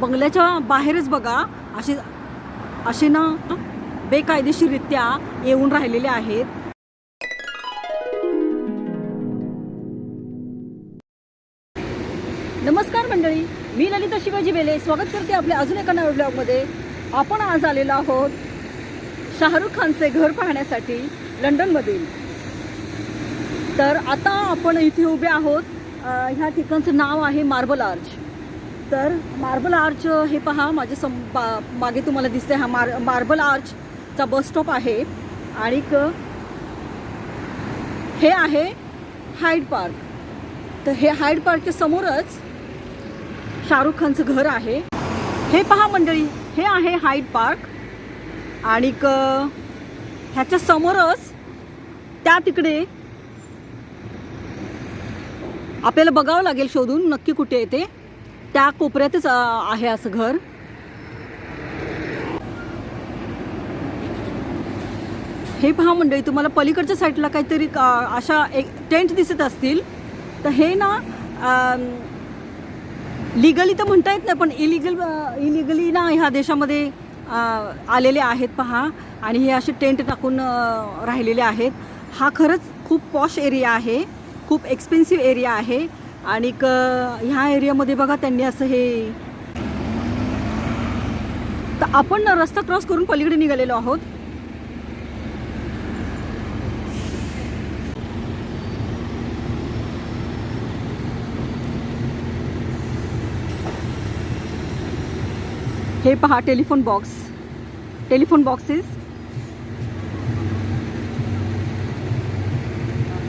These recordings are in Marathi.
बंगल्याच्या बाहेरच बघा असे असे ना बेकायदेशीररित्या येऊन राहिलेले आहेत. नमस्कार मंडळी मी ललिता शिवाजी बेले. स्वागत करते आपल्या अजून एका नव्या ब्लॉगमध्ये. आपण आज आलेलो आहोत शाहरुख खानचे घर पाहण्यासाठी लंडनमधील. तर आता आपण इथे उभे आहोत. ह्या ठिकाणचं नाव आहे मार्बल आर्च. तर मार्बल आर्च हे पहा माझ्या सम बा मागे तुम्हाला दिसते हा मार मार्बल आर्चचा बस स्टॉप आहे. आणि हे आहे हाईड पार्क तर हे हाईड पार्कच्या समोरच शाहरुख खानचं घर आहे. हे पहा मंडळी हे आहे हाईड पार्क आणि ह्याच्या समोरच त्या तिकडे आपल्याला बघावं लागेल शोधून नक्की कुठे येते त्या कोपऱ्यातच आहे असं घर. हे पहा मंडळी तुम्हाला पलीकडच्या साईडला काहीतरी अशा एक टेंट दिसत असतील. तर हे ना लिगली तर म्हणता येत नाही पण इलिगल इलिगली ना ह्या देशामध्ये आलेले आहेत पहा. आणि हे असे टेंट टाकून राहिलेले आहेत. हा खरंच खूप पॉश एरिया आहे. खूप एक्सपेन्सिव्ह एरिया आहे. आणि क ह्या एरियामध्ये बघा त्यांनी असं हे. तर आपण रस्ता क्रॉस करून पलीकडे निघालेलो आहोत. हे पहा telephone box. Telephone boxes.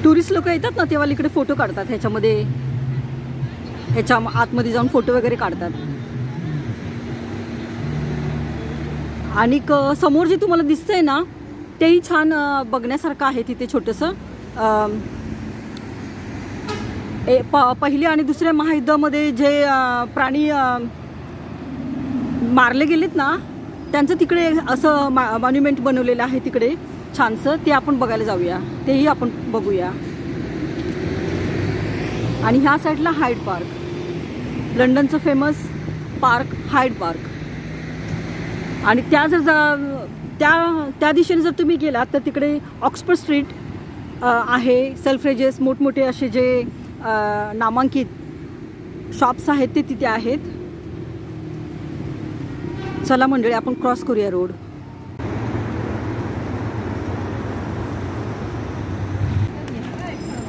Tourist लोक येतात ना तेव्हा इकडे फोटो काढतात ह्याच्यामध्ये. ह्याच्या आतमध्ये जाऊन फोटो वगैरे काढतात. आणि क- समोर जे तुम्हाला दिसतंय ना तेही छान बघण्यासारखं आहे तिथे छोटंसं. ए प पहिल्या आणि दुसऱ्या महायुद्धामध्ये जे प्राणी मारले गेलेत ना त्यांचं तिकडे असं मा मॉन्युमेंट बनवलेलं आहे तिकडे छानसं. ते आपण बघायला जाऊया. तेही आपण बघूया. आणि ह्या साईडला हाईड पार्क. लंडनचं फेमस पार्क हाईड पार्क. आणि त्या जर जा त्या त्या दिशेने जर तुम्ही गेलात तर तिकडे ऑक्सफर्ड स्ट्रीट आहे. सेल्फ्रेजेस मोठमोठे असे जे नामांकित शॉप्स आहेत ते तिथे आहेत. चला मंडळी आपण क्रॉस करूया रोड.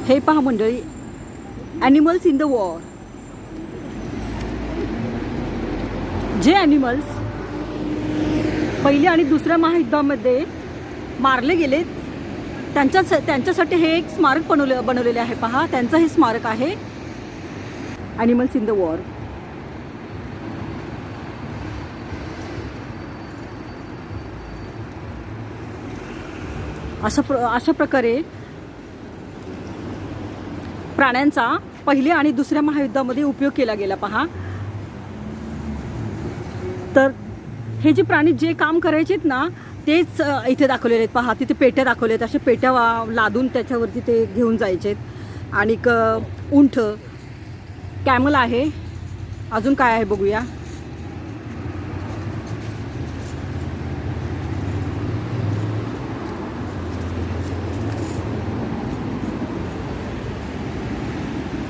हे पहा मंडळी ॲनिमल्स इन द वॉर जे ॲनिमल्स पहिल्या आणि दुसऱ्या महायुद्धामध्ये मारले गेले त्यांच्या त्यांच्यासाठी हे एक स्मारक बनवले बनवलेले आहे. पहा त्यांचं हे स्मारक आहे ॲनिमल्स इन द वॉर अशा प्र अशा प्रकारे प्राण्यांचा पहिल्या आणि दुसऱ्या महायुद्धामध्ये उपयोग केला गेला. पहा. तर हे जे प्राणी जे काम करायचेत ना तेच इथे दाखवलेले आहेत. पहा तिथे पेट्या दाखवल्या आहेत अशा पेट्या वा- लादून त्याच्यावरती ते घेऊन जायचेत. आणि क उंठ कॅमल आहे. अजून काय आहे बघूया.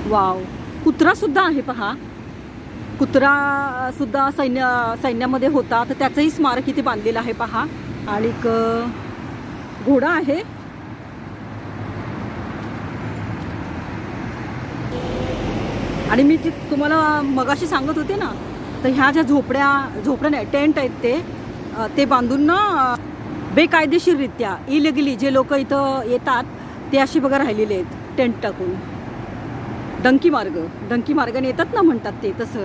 वाव. कुत्रा सुद्धा आहे पहा. कुत्रा सुद्धा सैन्य सैन्यामध्ये होता. तर त्याचंही स्मारक इथे बांधलेलं आहे पहा. आणि घोडा आहे. आणि मी जी तुम्हाला मगाशी सांगत होते ना तर ह्या ज्या झोपड्या झोपड्या नाही टेंट आहेत ते ते बांधून ना बेकायदेशीररित्या इलिगली जे लोक इथं येतात ते अशी बघा राहिलेले आहेत टेंट टाकून. डंकी मार्ग. डंकी मार्गाने येतात ना म्हणतात ते तसं.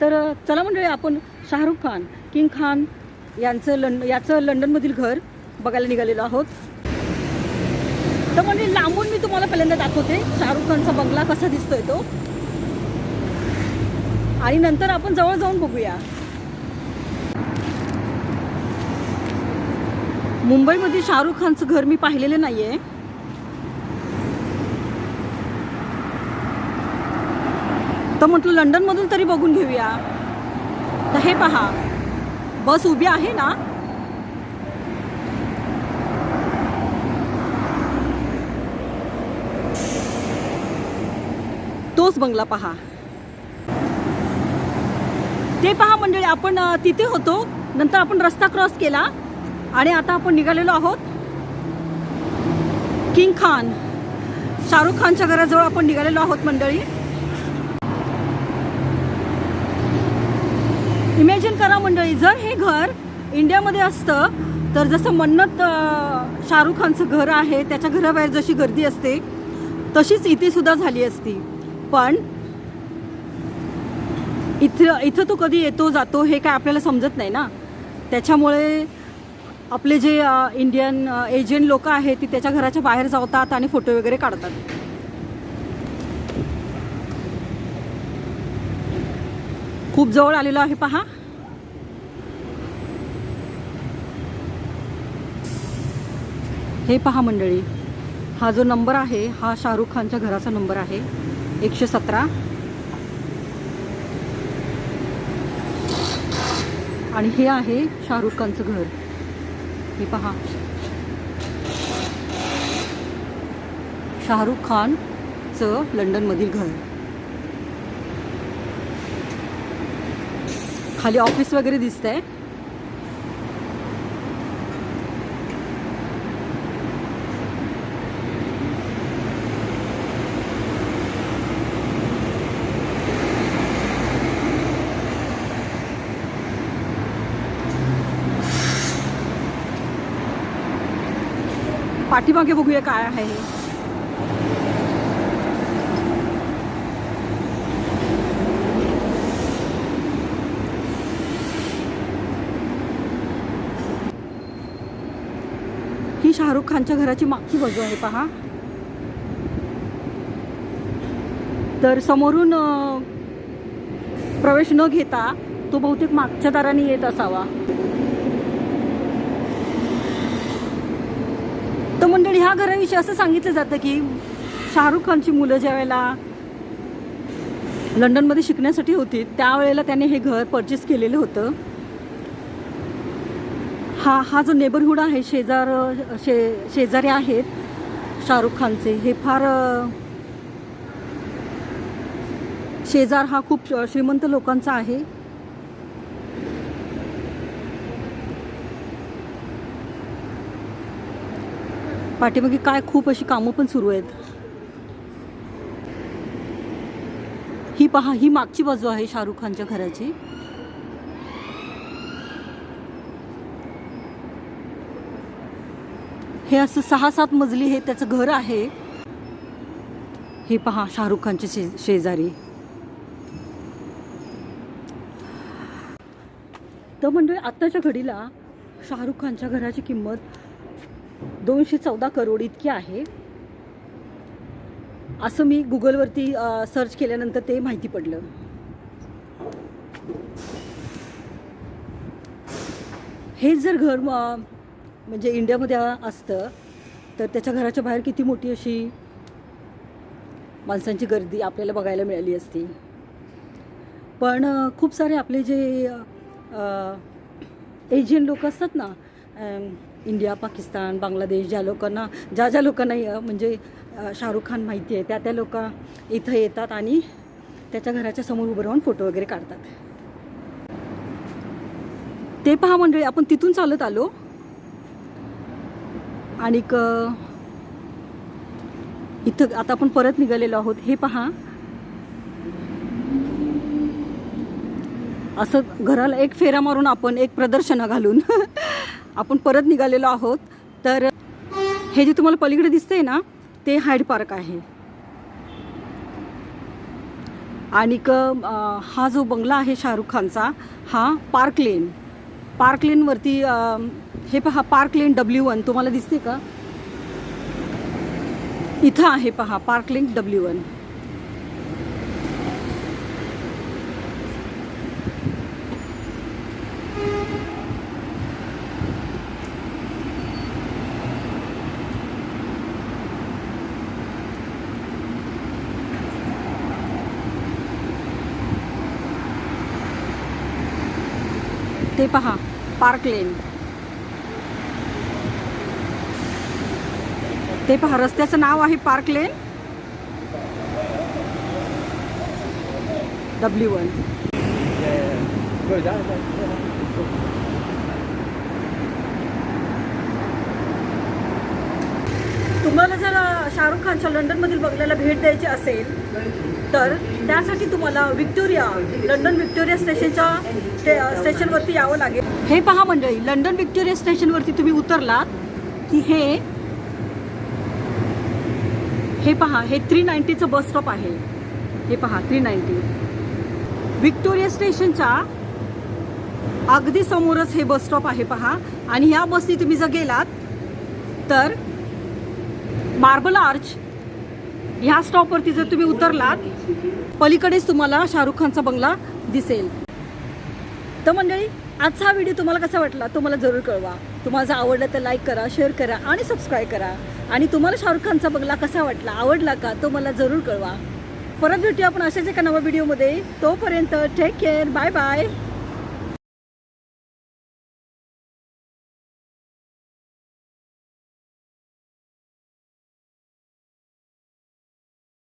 तर चला मंडळी आपण शाहरुख खान किंग खान यांचं लं याचं लंडनमधील घर बघायला निघालेलो आहोत. तर म्हणजे लांबून मी तुम्हाला पहिल्यांदा दाखवते शाहरुख खानचा बंगला कसा दिसतोय तो. आणि नंतर आपण जवळ जाऊन बघूया. मुंबईमध्ये शाहरुख खानचं घर मी पाहिलेलं नाही आहे तर म्हटलं लंडनमधून तरी बघून घेऊया. तर हे पहा बस उभी आहे ना? तोच बंगला पहा. ते पहा मंडळी आपण तिथे होतो नंतर आपण रस्ता क्रॉस केला आणि आता आपण निघालेलो आहोत किंग खान. शाहरुख खानच्या घराजवळ आपण निघालेलो आहोत मंडळी. इमॅजिन करा मंडळी जर हे घर इंडियामध्ये असतं तर जसं मन्नत शाहरुख खानचं घर आहे त्याच्या घराबाहेर जशी गर्दी असते तशीच इथे सुद्धा झाली असती. पण इथं इथं तो कधी येतो जातो हे काय आपल्याला समजत नाही ना. त्याच्यामुळे आपले जे इंडियन एजंट लोक आहेत ती त्याच्या घराच्या बाहेर जातात आणि फोटो वगैरे काढतात. खूप जवळ आलेलो आहे पहा. हे पहा मंडळी हा जो नंबर आहे हा शाहरुख खानच्या घराचा नंबर आहे एकशे सतरा. आणि हे आहे शाहरुख खानचं घर. हे पहा. शाहरुख खानचं लंडनमधील घर. खाली ऑफ़िस वगैरे दिसतंय. पाठीमागे बघूया काय आहे. शाहरुख खानच्या घराची मागची बाजू आहे पहा. तर समोरून प्रवेश न घेता तो बहुतेक मागच्या दाराने येत असावा. तर मंडळी ह्या घराविषयी असं सांगितलं जातं की शाहरुख खानची मुलं ज्या वेळेला लंडनमध्ये शिकण्यासाठी होती त्यावेळेला त्याने हे घर परचेस केलेलं होतं. हा हा जो नेबरहूड आहे शेजार शे शेजारी आहेत शाहरुख खानचे हे फार शेजार हा खूप श- श्रीमंत लोकांचा आहे. पाठीमागे काय खूप अशी कामं पण सुरू आहेत. ही पहा ही मागची बाजू आहे शाहरुख खानच्या घराची. हे असं सहा सात मजली हे त्याचं घर आहे. हे पहा शाहरुख खानचे शे शेजारी. तर मंडळी आत्ताच्या घडीला शाहरुख खानच्या घराची किंमत दोनशे चौदा करोड इतकी आहे. असं मी गुगलवरती सर्च केल्यानंतर ते माहिती पडलं. हेच जर घर म- म्हणजे इंडियामध्ये असतं तर त्याच्या घराच्या बाहेर किती मोठी अशी माणसांची गर्दी आपल्याला बघायला मिळाली असती. पण खूप सारे आपले जे एशियन लोक असतात ना इंडिया पाकिस्तान बांगलादेश ज्या लोकांना ज्या ज्या लोकांना म्हणजे शाहरुख खान माहिती आहे त्या त्या लोक इथं येतात आणि त्याच्या घराच्या समोर उभं राहून फोटो वगैरे काढतात. ते पहा मंडळी आपण तिथून चालत आलो. आणि इथं आता आपण परत निघालेलो आहोत. हे पहा. असं घराला एक फेरा मारून आपण एक प्रदर्शनं घालून आपण परत निघालेलो आहोत. तर हे जे तुम्हाला पलीकडे दिसतंय ना ते हायड पार्क आहे. आणि हा जो बंगला आहे शाहरुख खानचा हा पार्क लेन पार्क लेनवरती हे पहा पार्क लेन डब्ल्यू वन तुम्हाला दिसते का? इथं आहे पहा पार्क लेन डब्ल्यू वन ते पहा पार्क लेन ते पहा रस्त्याचं नाव आहे पार्क लेन. W one. तुम्हाला जर शाहरुख खानच्या लंडनमधील बंगल्याला भेट द्यायची असेल तर त्यासाठी तुम्हाला विक्टोरिया लंडन विक्टोरिया स्टेशनच्या स्टे स्टेशनवरती यावं लागेल. हे पहा मंडळी लंडन विक्टोरिया स्टेशनवरती तुम्ही उतरलात की हे हे पहा हे थ्री नाईन्टीचं बस स्टॉप आहे. हे पहा थ्री नाईन्टी विक्टोरिया स्टेशनच्या अगदी समोरच हे बस स्टॉप आहे पहा. आणि ह्या बसनी तुम्ही जर गेलात तर मार्बल आर्च ह्या स्टॉपवरती जर तुम्ही उतरलात पलीकडेच तुम्हाला शाहरुख खानचा बंगला दिसेल. तर मंडळी आजचा हा व्हिडिओ तुम्हाला कसा वाटला तो मला जरूर कळवा. तुम्हाला जर आवडला तर लाईक करा शेअर करा आणि सबस्क्राईब करा. आणि तुम्हाला शाहरुख खानचा बंगला कसा वाटला? आवडला का? तो मला जरूर कळवा. परत भेटूया आपण अशाच एका नव्या व्हिडिओमध्ये तोपर्यंत टेक केअर बाय बाय